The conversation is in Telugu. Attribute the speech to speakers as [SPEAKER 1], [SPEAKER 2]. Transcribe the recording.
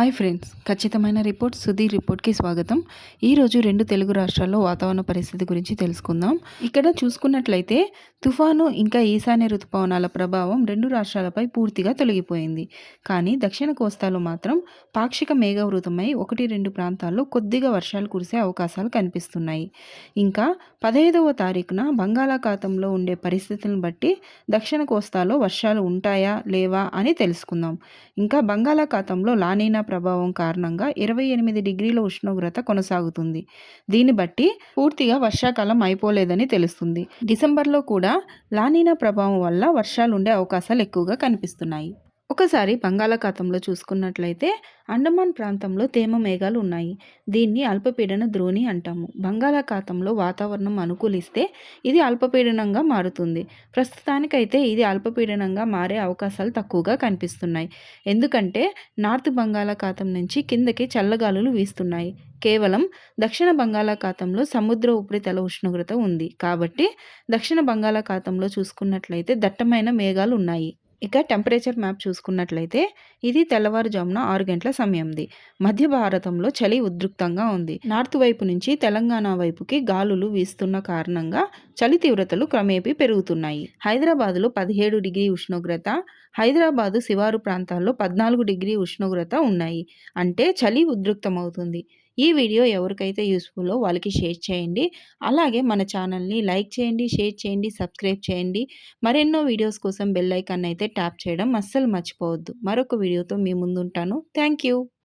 [SPEAKER 1] హాయ్ ఫ్రెండ్స్ ఖచ్చితమైన రిపోర్ట్ సుధీర్ రిపోర్ట్కి స్వాగతం. ఈరోజు రెండు తెలుగు రాష్ట్రాల్లో వాతావరణ పరిస్థితి గురించి తెలుసుకుందాం. ఇక్కడ చూసుకున్నట్లయితే తుఫాను ఇంకా ఈశాన్య ఋతుపవనాల ప్రభావం రెండు రాష్ట్రాలపై పూర్తిగా తొలగిపోయింది. కానీ దక్షిణ కోస్తాలో మాత్రం పాక్షిక మేఘవృతమై ఒకటి రెండు ప్రాంతాల్లో కొద్దిగా వర్షాలు కురిసే అవకాశాలు కనిపిస్తున్నాయి. ఇంకా పదహైదవ తారీఖున బంగాళాఖాతంలో ఉండే పరిస్థితులను బట్టి దక్షిణ కోస్తాలో వర్షాలు ఉంటాయా లేవా అని తెలుసుకుందాం. ఇంకా బంగాళాఖాతంలో లానీనా ప్రభావం కారణంగా ఇరవై ఎనిమిది డిగ్రీల ఉష్ణోగ్రత కొనసాగుతుంది. దీన్ని బట్టి పూర్తిగా వర్షాకాలం అయిపోలేదని తెలుస్తుంది. డిసెంబర్లో కూడా లానీనా ప్రభావం వల్ల వర్షాలు ఉండే అవకాశాలు ఎక్కువగా కనిపిస్తున్నాయి. ఒకసారి బంగాళాఖాతంలో చూసుకున్నట్లయితే అండమాన్ ప్రాంతంలో తేమ మేఘాలు ఉన్నాయి. దీన్ని అల్పపీడన ద్రోణి అంటాము. బంగాళాఖాతంలో వాతావరణం అనుకూలిస్తే ఇది అల్పపీడనంగా మారుతుంది. ప్రస్తుతానికైతే ఇది అల్పపీడనంగా మారే అవకాశాలు తక్కువగా కనిపిస్తున్నాయి. ఎందుకంటే నార్త్ బంగాళాఖాతం నుంచి కిందకి చల్లగాలులు వీస్తున్నాయి. కేవలం దక్షిణ బంగాళాఖాతంలో సముద్ర ఉపరితల ఉష్ణోగ్రత ఉంది. కాబట్టి దక్షిణ బంగాళాఖాతంలో చూసుకున్నట్లయితే దట్టమైన మేఘాలు ఉన్నాయి. ఇక టెంపరేచర్ మ్యాప్ చూసుకున్నట్లయితే ఇది తెల్లవారుజామున ఆరు గంటల సమయంది. మధ్య భారతంలో చలి ఉద్రిక్తంగా ఉంది. నార్త్ వైపు నుంచి తెలంగాణ వైపుకి గాలులు వీస్తున్న కారణంగా చలి తీవ్రతలు క్రమేపీ పెరుగుతున్నాయి. హైదరాబాద్లో పదిహేడు డిగ్రీ ఉష్ణోగ్రత హైదరాబాదు శివారు ప్రాంతాల్లో పద్నాలుగు డిగ్రీ ఉష్ణోగ్రత ఉన్నాయి. అంటే చలి ఉద్రిక్తమవుతుంది. ఈ వీడియో ఎవరికైతే యూస్ఫుల్లో వాళ్ళకి షేర్ చేయండి. అలాగే మన ఛానల్ని లైక్ చేయండి షేర్ చేయండి సబ్స్క్రైబ్ చేయండి. మరెన్నో వీడియోస్ కోసం బెల్ ఐకాన్ అయితే ట్యాప్ చేయడం అస్సలు మర్చిపోవద్దు. మరొక వీడియోతో మీ ముందుంటాను. Thank you